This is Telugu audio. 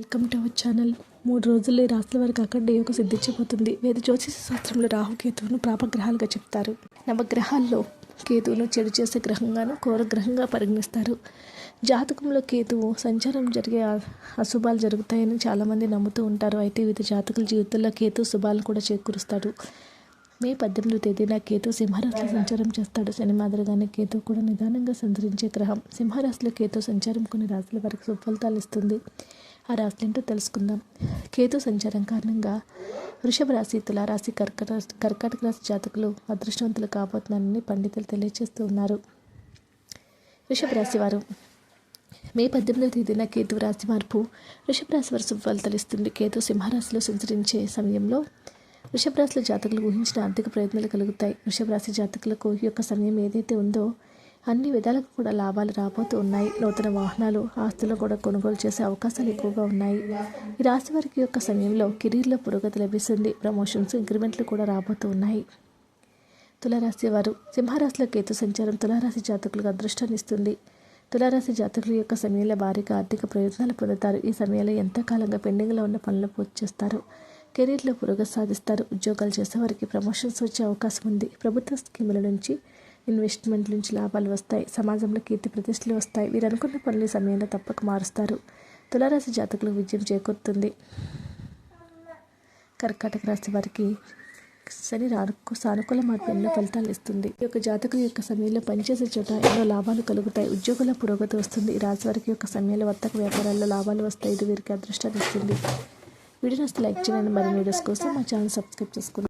Welcome to our channel. మూడు రోజుల్లో ఈ రాశుల వారికి అక్కడ యోగ సిద్ధించబోతుంది. వేది జ్యోతిష శాస్త్రంలో రాహుకేతువును పాపగ్రహాలుగా చెప్తారు. నవగ్రహాల్లో కేతువును చెడు చేసే గ్రహంగాను కోరగ్రహంగా పరిగణిస్తారు. జాతకంలో కేతువు సంచారం జరిగే అశుభాలు జరుగుతాయని చాలామంది నమ్ముతూ ఉంటారు. అయితే వివిధ జాతకుల జీవితంలో కేతు శుభాలను కూడా చేకూరుస్తాడు. మే పద్దెనిమిదో తేదీన కేతు సింహరాశిలో సంచారం చేస్తాడు. శని మాదిరిగానే కేతు కూడా నిదానంగా సంచరించే గ్రహం. సింహరాశిలో కేతు సంచారం కొన్ని రాశుల వరకు సుఫలితాలు ఇస్తుంది. ఆ రాశులేంటో తెలుసుకుందాం. కేతు సంచారం కారణంగా వృషభ రాశి తులారాశి కర్కట కర్కాటక రాశి జాతకులు అదృష్టవంతులు కాబోతున్నారని పండితులు తెలియజేస్తూ ఉన్నారు. వృషభ రాశి వారు. మే పద్దెనిమిదవ తేదీన కేతు రాశి మార్పు. వృషభ రాశి వారు ఫలితాలు ఇస్తుంది కేతు సింహరాశిలో సంచరించే సమయంలో వృషభ రాశిలో జాతకులు ఊహించిన ఆర్థిక ప్రయత్నాలు కలుగుతాయి. వృషభ రాశి జాతకులకు యొక్క సమయం ఏదైతే ఉందో అన్ని విధాలకు కూడా లాభాలు రాబోతూ ఉన్నాయి నూతన వాహనాలు ఆస్తులు కూడా కొనుగోలు చేసే అవకాశాలు ఎక్కువగా ఉన్నాయి. ఈ రాశి వారికి యొక్క సమయంలో కెరీర్లో పురోగతి లభిస్తుంది. ప్రమోషన్స్ ఇంక్రిమెంట్లు కూడా రాబోతూ ఉన్నాయి తులారాశి వారు సింహరాశిలో కేతు సంచారం తులారాశి జాతకులకు అదృష్టాన్ని ఇస్తుంది. తులారాశి జాతకుల యొక్క సమయంలో భారీగా ఆర్థిక ప్రయోజనాలు పొందుతారు. ఈ సమయంలో ఎంతకాలంగా పెండింగ్లో ఉన్న పనులు పూర్తి చేస్తారు? కెరీర్లో పురోగతి సాధిస్తారు. ఉద్యోగాలు చేసేవారికి ప్రమోషన్స్ వచ్చే అవకాశం ఉంది. ప్రభుత్వ స్కీముల నుంచి ఇన్వెస్ట్మెంట్ నుంచి లాభాలు వస్తాయి సమాజంలో కీర్తి ప్రతిష్టలు వస్తాయి. వీరు అనుకున్న పనులు సమయంలో తప్పక మారుస్తారు. తులారాశి జాతకులకు విజయం చేకూరుతుంది. కర్కాటక రాశి వారికి శని రానుకు సానుకూల మార్పు ఎన్నో ఫలితాలు ఇస్తుంది. ఈ యొక్క జాతకుల యొక్క సమయంలో పనిచేసే చోట ఎన్నో లాభాలు కలుగుతాయి. ఉద్యోగుల పురోగతి వస్తుంది. ఈ రాశి వారికి యొక్క సమయంలో వర్తక వ్యాపారాల్లో లాభాలు వస్తాయి. ఇది వీరికి అదృష్టాన్ని ఇస్తుంది. వీడియో నచ్చితే లైక్ చేయండి. మరిన్ని వీడియోస్ కోసం మా ఛానల్ సబ్స్క్రైబ్ చేసుకోండి.